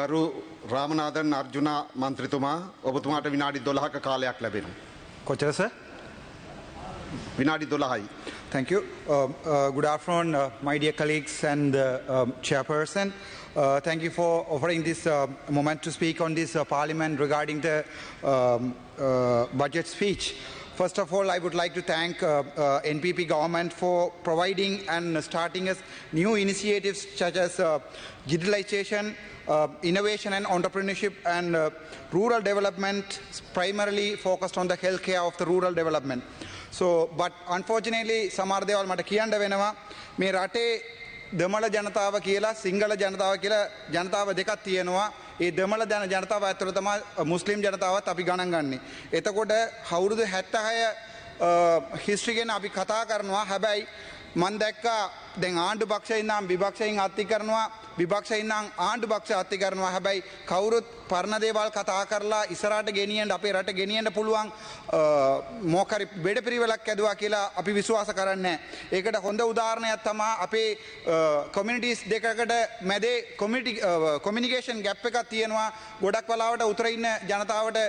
ගරු රාමනාදන් අර්ජුනා මන්ත්‍රතුමා ඔබතුමාට විනාඩි දොළහක කාලයක් ලැබෙන. කොච්චර සර් විනාඩි දොළහයි. Thank you. Um, uh, good afternoon, uh, my dear colleagues and uh, um, chairperson. Uh, thank you for offering this uh, moment to speak on this uh, parliament regarding the um, uh, budget speech. First of all, I would like to thank uh, uh, NPP government for providing and starting us new initiatives such as uh, digitalization, uh, innovation and entrepreneurship and uh, rural development primarily focused on the healthcare of the rural development. So, but unfortunately සමහර දේවල් මට කියන්න වෙනවා මේ රටේ දෙමළ ජනතාව කියලා සිංහල ජනතාව කියලා ජනතාව දෙකක් තියෙනවා ඒ දෙමළ ජන ජනතාව ඇතුළ තමයි මුස්ලිම් ජනතාවත් අපි ගණන් ගන්නේ. එතකොට අවුරුදු 76 හිස්ට්‍රි ගැන අපි කතා කරනවා හැබැයි මන් දැක්කා දැන් ආණ්ඩු පක්ෂයෙන් නම් විපක්ෂයෙන් අත්ති කරනවා විපක්ෂයෙන් නම් ආණ්ඩු පක්ෂ අත්ති කරනවා. හැබැයි කවුරුත් පරණ දේවල් කතා කරලා ඉස්සරහට ගෙනියන්න අපේ රට ගෙනියන්න පුළුවන් මොකරි බෙඩ පිරිවෙලක් ඇදුවා කියලා අපි විශ්වාස කරන්නේ ඒකට හොඳ උදාහරණයක් තමා අපේ කොමිනිටිස් දෙකකට මැදේ කොමිනිකේෂන් ගැප් එකක් තියෙනවා. ගොඩක් වලාවට උතර ඉන්න ජනතාවට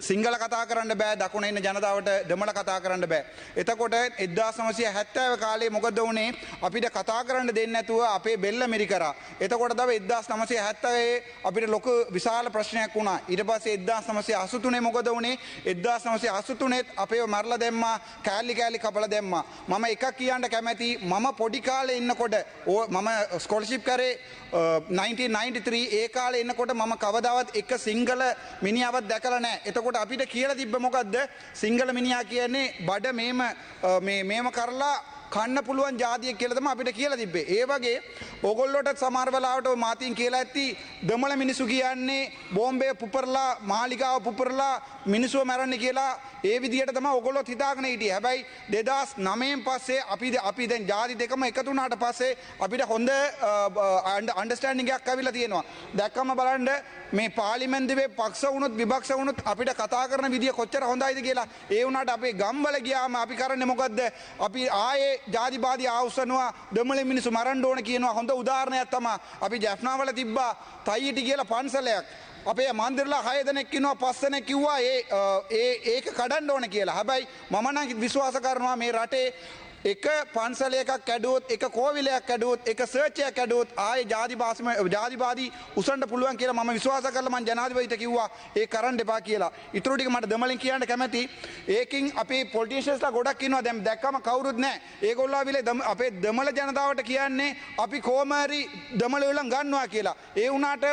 සිංහල කතා කරන්න බෑ දකුණ ඉන්න ජනතාවට දෙමළ කතා කරන්න බෑ. එතකොට එදදා සමසය හැත්තෑව කාලේ මොකද වනේ අපිට කතා කරන්න දෙන්න ඇතුව අපේ බෙල්ල මිරි කර. එතකොට දව එදදාස් නමසය හැත්තවේ අපිට ලොක විශාල ප්‍රශ්නයක් වුණා ඉට පස් එදදා සමසය අසුතුනේ මොකද වනේ එදදා සමසය අසුතුනෙත් අපේ මරල දෙම්ම කෑල්ලි කෑලි කපල දෙම්ම. මම එකක් කියන්න කැමැති මම පොඩිකාල ඉන්නකොට ඕ මම ස්කොලශිප් කරේ 1993 ඒ කාල එන්නකොට මම කවදාවත් එක සිංහල මිනිියාවත් දැකලනෑ එතකොට අපිට කියල තිබ්බ මොකක්ද සිංහල මිනිා කියන්නේ බඩ මේම මේම කරලා කන්න පුළුවන් ජාතිය කියලතම අපිට කියලා තිබේ. ඒ වගේ ඔගොල්ලොට සමර්වලාට මාතින් කියලා ඇත්ති දමල මිනිසු කියන්නේ බෝම්බය පුපරලා මාලිකාව පුපරලා මිනිසුව මැරන්න කියලා ඒ විදිහට තම ඔගොල්ලොත් හිතාගෙන හිටිය හැබැයි දෙදස් නමයෙන් පස්සේ අපි අපි දැන් ජාති දෙකම එකතුනාට පස්සේ අපිට හොඳ අන්ඩස්ටෑන්ඩිගයක් ඇවිල තියෙනවා. දැක්කම බලන්ඩ මේ පාලිමැන්දිවේ පක්ෂ වුණුත් විභක්ෂ වුණුත් අපිට කතා කරන විදිිය කොච්චර හොඳයිද කියලා ඒ වුණට අපේ ගම්බල ගියාම අපි කරන්න මොකක්ද අපි ආයේ ජාතිබාධ අවසනවා දමල මිනිසු මරන්ඩ ඕන කියනවා. හොඳ උදාරණයක් තම අපි ජැෆ්නාවල තිබ්බා තයිටි කියලා පන්සලයක්. අපේ මන්දිරලා හයදනෙක්කිනවා පස්සන කිව්වා ඒ ඒක කඩන්ඩ ඕන කියලා. හැබැයි මමනං විශ්වාස කරනවා මේ රටේ එක පන්සල එකක් ඇඩුවොත් එක කෝවිලයක් ඇඩුවොත් එක සර්චයක් ඇඩුවොත් ආය ජාතිවාසම ජාතිවාදී උසන්ට පුළුවන් කියලා මම විශ්වාස කරලා මං ජනාධිපතිට කිව්වා ඒ කරන්න එපා කියලා. ඊටු ටික මට දෙමලින් කියන්න කැමැති. ඒකින් අපේ පොලිටිෂියන්ස්ලා ගොඩක් ඉන්නවා දැන් දැක්කම කවුරුත් නැහැ. ඒගොල්ලෝ ආවිලේ අපේ දෙමළ ජනතාවට කියන්නේ අපි කොහොම හරි දෙමළ උලන් ගන්නවා කියලා. ඒ වුණාට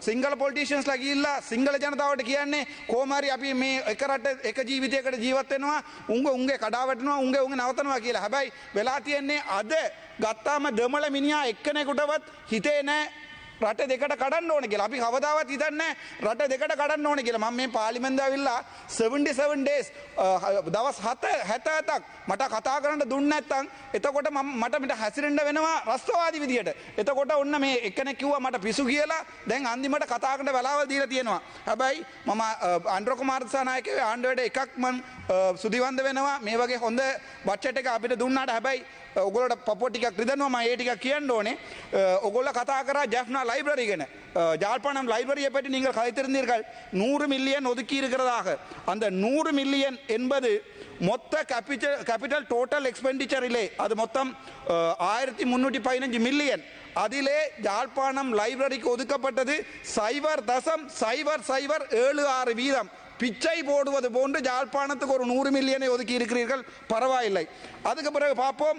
සිංගල පොලිටිෂියන්ස්ලා ගිහිල්ලා සිංගල ජනතාවට කියන්නේ කොහොම හරි අපි මේ එක රට එක ජීවිතයකට ජීවත් වෙනවා. උංග උංගේ කඩාවැටෙනවා උංගේ උංගේ නවතනවා කරනවා කියලා. හැබැයි වෙලා තියෙන්නේ අද ගත්තාම දමල මිනිා එක්කනෙකුටවත් හිතේ නෑ රට දෙකට කඩන්න ඕන කියලා. අපි කවදාවත් හිතන්න රට දෙකට කඩන්න ඕන කියලා. මම මේ පාලිමෙන්ද ඇවිල්ලා 77 days දවස් 7 70ක් මට කතා කරන්න දුන්න නැත්තම් එතකොට මම මට මිට හැසිරෙන්න වෙනවා රස්තවාදී විදියට. එතකොට ඔන්න මේ එකෙනෙක් කිව්වා මට පිසු කියලා. දැන් අන්තිමට කතා කරන්න වෙලාවල් දීලා තියෙනවා. හැබැයි මම අන්ඩ්‍ර කුමාර දිසානායකගේ ආණ්ඩුවට එකක් මම සුදිවන්ද වෙනවා. මේ වගේ හොඳ බච්චට් එක අපිට දුන්නාට හැබැයි ඔගොලට පපොටික් රිදනවා. ඒටික කියන්න ඕනේ. ඔගොල්ල කතා කර ජැෆ්නා லைப்ரரிගෙන ஜாழ்ப்பாணம் லைப்ரரியை பற்றி நீங்கள் கதைத்திருந்தீர்கள். நூறு மில்லியன் ஒதுக்கி இருக்கிறதாக. அந்த நூறு மில்லியன் என்பது மொத்த கேபிட்டல் கேபிட்டல் டோட்டல் எக்ஸ்பெண்டிச்சரிலே அது மொத்தம் ஆயிரத்தி முன்னூற்றி பதினஞ்சு மில்லியன் அதிலே யாழ்ப்பாணம் லைப்ரரிக்கு ஒதுக்கப்பட்டது சைவர் தசம் சைவர் சைவர் ஏழு ஆறு வீதம். பிச்சை போடுவது போன்று யாழ்ப்பாணத்துக்கு ஒரு நூறு மில்லியனை ஒதுக்கி இருக்கிறீர்கள். பரவாயில்லை. அதுக்கு பிறகு பார்ப்போம்.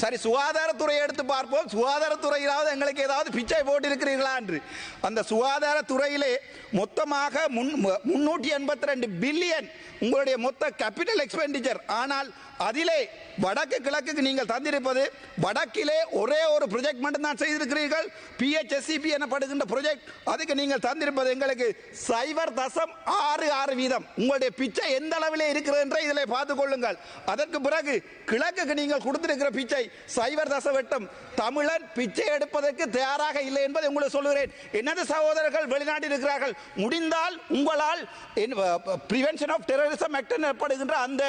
சரி சுகாதாரத்துறையை எடுத்து பார்ப்போம். சுகாதாரத்துறையிலாவது எங்களுக்கு ஏதாவது பிச்சை போட்டிருக்கிறீர்களா என்று. அந்த சுகாதாரத்துறையிலே மொத்தமாக முன் முன்னூற்றி எண்பத்தி ரெண்டு பில்லியன் உங்களுடைய மொத்த கேபிட்டல் எக்ஸ்பெண்டிச்சர் ஆனால் அதிலே வடக்கு கிழக்குக்கு நீங்கள் தந்திருப்பது வடக்கிலே ஒரே ஒரு ப்ரொஜெக்ட் மட்டும்தான் செய்திருக்கிறீர்கள். பிஹெச்எஸ்சிபி எனப்படுகின்ற ப்ரொஜெக்ட் அதுக்கு நீங்கள் தந்திருப்பது எங்களுக்கு சைபர் தசம் ஆறு ஆறு வீதம். உங்களுடைய பிச்சை எந்த அளவிலே இருக்கிறது என்றே இதில் பார்த்துக் கொள்ளுங்கள். அதற்கு பிறகு கிழக்குக்கு நீங்கள் கொடுத்திருக்கிற பிச்சை இல்லை. சைவர் தசவட்டம் தமிழன் பிச்சை எடுப்பதற்கு தயாராக இல்லை என்பதை உங்களுக்கு சொல்கிறேன் எனது சகோதரர்கள் வெளிநாட்டில் இருக்கிறார்கள்? முடிந்தால் உங்களால் பிரிவென்ஷன் ஆஃப் டெரரிசம் ஆக்ட் எனப்படுகின்ற அந்த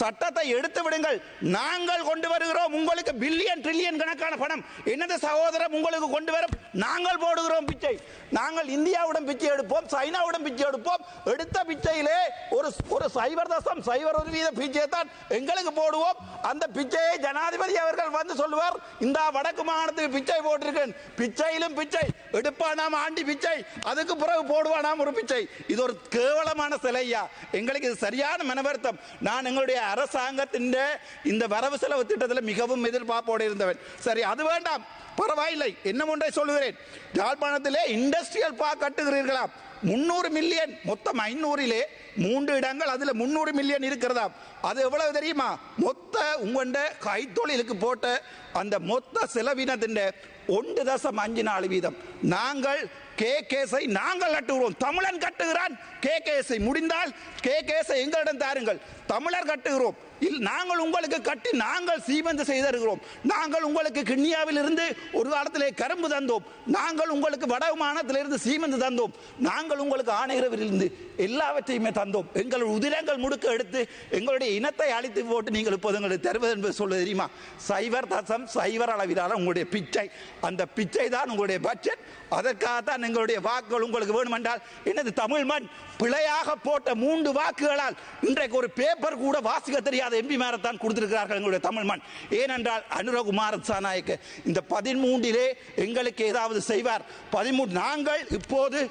சட்டத்தை எடுத்து விடுங்கள். நாங்கள் கொண்டு வருகிறோம் உங்களுக்கு பில்லியன் ட்ரில்லியன் கணக்கான பணம். எனது சகோதரம் உங்களுக்கு கொண்டு வரும்? நாங்கள் போடுகிறோம் பிச்சை. நாங்கள் இந்தியாவுடன் பிச்சை எடுப்போம் சைனாவுடன் பிச்சை எடுப்போம். எடுத்த பிச்சையிலே ஒரு ஒரு சைவர் தசம் சைவர் ஒரு வீத பிச்சையை தான் எங்களுக்கு போடுவோம். அந்த பிச்சையை ஜனாதிபதி அவர் அவர்கள் வந்து சொல்லுவார் இந்த வடக்கு மாகாணத்துக்கு பிச்சை போட்டிருக்கேன். பிச்சையிலும் பிச்சை. எடுப்பானாம் ஆண்டி பிச்சை. அதுக்கு பிறகு போடுவானாம் ஒரு பிச்சை. இது ஒரு கேவலமான சிலையா எங்களுக்கு இது சரியான மனவருத்தம். நான் எங்களுடைய அரசாங்கத்தின் இந்த வரவு செலவு திட்டத்தில் மிகவும் எதிர்பார்ப்போடு இருந்தவன். சரி அது வேண்டாம். பரவாயில்லை. என்ன ஒன்றை சொல்லுகிறேன். யாழ்ப்பாணத்திலே இண்டஸ்ட்ரியல் பார்க் கட்டுகிறீர்களாம் முன்னூறு மில்லியன் மொத்தம் ஐநூறிலே மூன்று இடங்கள் அதில் முந்நூறு மில்லியன் இருக்கிறதா அது எவ்வளவு தெரியுமா? மொத்த உங்கண்ட கைத்தொழிலுக்கு போட்ட அந்த மொத்த செலவினத்தின் ஒன்று தசம் அஞ்சு நாலு வீதம். நாங்கள் கே கேஸை நாங்கள் கட்டுகிறோம். தமிழன் கட்டுகிறான். கே கேஸை முடிந்தால் கே கேஸை எங்களிடம் தாருங்கள். தமிழர் கட்டுகிறோம். நாங்கள் உங்களுக்கு கட்டி நாங்கள் சீமந்து செய்திருக்கிறோம் நாங்கள் உங்களுக்கு கிண்ணியாவில் இருந்து ஒரு காலத்திலே கரும்பு தந்தோம். நாங்கள் உங்களுக்கு வடமானத்திலிருந்து சீமந்து தந்தோம். நாங்கள் உங்களுக்கு ஆணையரவிலிருந்து எல்லாவற்றையுமே தந்தோம். எங்கள் உதிரங்கள் முடுக்க எடுத்து எங்களுடைய இனத்தை அழித்து போட்டு நீங்கள் இப்போது எங்களுக்கு தருவது என்பது சொல்ல தெரியுமா? சைவர் தசம் சைவர் அளவிலான உங்களுடைய பிச்சை. அந்த பிச்சை தான் உங்களுடைய பட்ஜெட் அதற்காகத்தான் எங்களுடைய வாக்குகள் உங்களுக்கு வேணுமென்றால் என்னது தமிழ் மண் பிழையாக போட்ட மூன்று வாக்குகளால் இன்றைக்கு ஒரு பேப்பர் கூட வாசிக்க தெரியாத எம்பி மேரத்தான் கொடுத்திருக்கிறார்கள் எங்களுடைய தமிழ் மண். ஏனென்றால் அனுரகுமார சாநாயக்கு இந்த பதிமூன்றிலே எங்களுக்கு ஏதாவது செய்வார். பதிமூன்று நாங்கள் இப்போது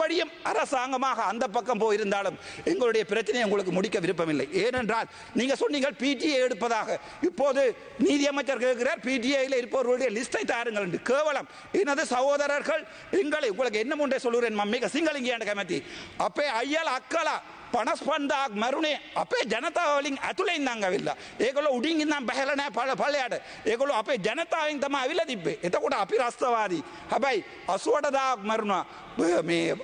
மறுபடியும் அரசாங்கமாக அந்த பக்கம் போயிருந்தாலும் எங்களுடைய பிரச்சனையை உங்களுக்கு முடிக்க விருப்பமில்லை. ஏனென்றால் நீங்கள் சொன்னீங்கள் பிடிஏ எடுப்பதாக. இப்போது நீதியமைச்சர் கேட்கிறார் பிடிஐயில் இருப்பவர்களுடைய லிஸ்டை தாருங்கள் என்று. கேவலம். எனது சகோதரர்கள் எங்களை உங்களுக்கு என்ன முன்னே சொல்லுறேன் மம்மிக சிங்களிங்கியாண்ட கமத்தி அப்பே ஐயல் அக்கலா පනස්පන්දාක් මරුණේ අපේ ජනතාවලින් ඇතුළේ ඉඳං ඇවිල්ලා. ඒකොල උඩින් ඉන්නම් බැහලනෑ පල පලයට ඒකොල අපේ ජනතාවෙන් තම ඇවිල තිබේ එතකොට අපි රස්තවාදී. හැබැයි අසුවටදාක් මරුණා. මේ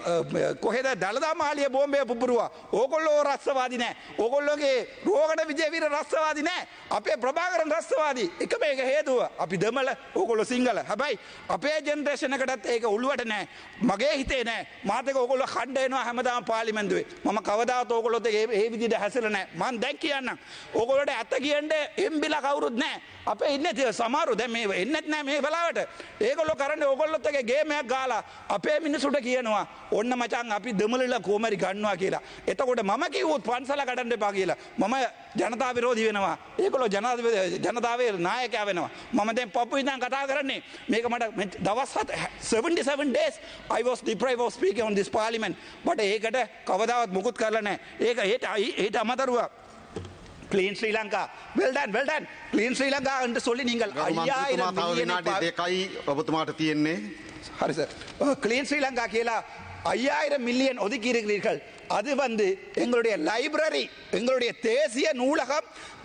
කොහෙද? දළදා මාලිය බෝම්බය පුපුරුවා. ඕකොල්ලෝ රස්සවාදි නෑ. ඕකොල්ලෝගේ රෝගට විජයවීර රස්සවාදි නෑ. අපේ ප්‍රභාකරන් රස්සවාදී එක මේක හේතුව. අපි දමල ඕකොල්ලො සිංහල. හැබැයි අපේ ජෙන්රේෂණකටත් ඒක උළුවට නෑ. මගේ හිතේ නෑ. මාතක ඔකොල්ල කණ්ඩයනවා හැමදාම පාලිමෙන්දුවේ මම කවදාවත් ඕගොල්ලොත් ඒ විදිහට හැසෙලා නැහැ. මං දැක් කියන්නම්. ඕගොල්ලොට ඇත්ත කියන්න එම්බිල කවුරුත් නැහැ. අපේ ඉන්නේ සමහරු දැන් මේ එන්නත් නැහැ මේ වෙලාවට. ඒගොල්ලෝ කරන්නේ ඕගොල්ලොත් එක්ක ගේමයක් ගාලා අපේ මිනිසුන්ට කියනවා ඔන්න මචං අපි දෙමළලා කොමරි ගන්නවා කියලා. එතකොට මම කිව්වොත් පන්සල කඩන්න එපා කියලා. මම ජනතා විරෝධි වෙනවා. ඒකොල ජනතාවේ නායකය වෙනවා. මම දැන් පපු ඉදන් කතා කරන්නේ. මේක මට දවස්හත් 77 days I was deprived of speaking on this parliament. බට ඒකට කවදාවත් මුකුත් කරලා නැහැ. ඒක ඒට ඒට අමතරුවා clean Sri Lanka well done well done clean Sri Lanka අන්ට සොල්ලි නිගල් අයියායි දෙකයි ඔබතුමාට තියෙන්නේ. හරිස ක්ලීන් ශ්‍රී ලංකා කියලා ஐயாயிரம் மில்லியன் ஒதுக்கி இருக்கிறீர்கள் அது வந்து எங்களுடைய லைப்ரரி எங்களுடைய தேசிய நூலகம்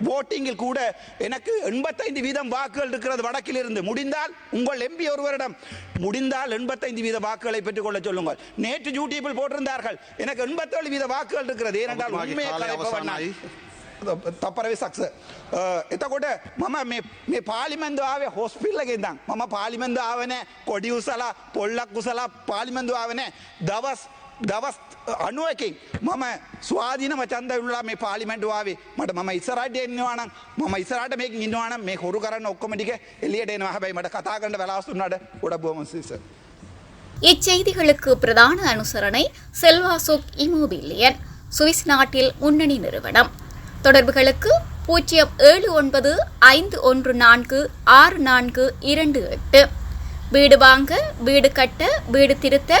votingல் கூட எனக்கு எண்பத்தைந்து வீதம் வாக்குகள் இருக்கிறது வடக்கில் இருந்து முடிந்தால் உங்கள் எம்பி ஒருவரிடம் முடிந்தால் எண்பத்தைந்து வீத வாக்குகளை பெற்றுக்கொள்ள சொல்லுங்கள் நேற்று யூடியூபில் போட்டிருந்தார்கள் எனக்கு எண்பத்தேழு வீத வாக்குகள் இருக்கிறது ஏனென்றால் ඔබතුමාගේ உண்மையை කාලය கலைப்பவன் நான். අවසානයි. තපර වෙසක්ස එතකොට මම මේ මේ පාලිමෙන්දුවාවේ හොස්පිල්ලගෙන් දම් මම පාලිමෙන්දුවාවනෑ කොඩි උසලා පොල්ලක් උසලා පාලිමෙන්දුවාවනෑ දවස් දවස් අනුවකින් මම ස්වාධීනම චන්ද විල්ලා මේ පාලිමෙන්ටුවාවේ මට මම ඉස්සරට එන්නවානම් මම ඉස්සරට මේක ඉන්නවානම් මේ හොරු කරන්න ඔක්කොමටික එලියට එනවා හැබැයි මට කතා කරන්න වෙලාස්තුන්නට ගොඩ බොමසිස இச்செய்திகளுக்கு பிரதான அனுசரணை செல்வாசோக் இமோபிலியன் சுவிஸ் நாட்டில் முன்னணி நிறுவனம் தொடர்புகளுக்கு பூஜ்ஜியம் ஏழு ஒன்பது ஐந்து ஒன்று நான்கு ஆறு நான்கு இரண்டு எட்டு வீடு வாங்க வீடு கட்ட வீடு திருத்த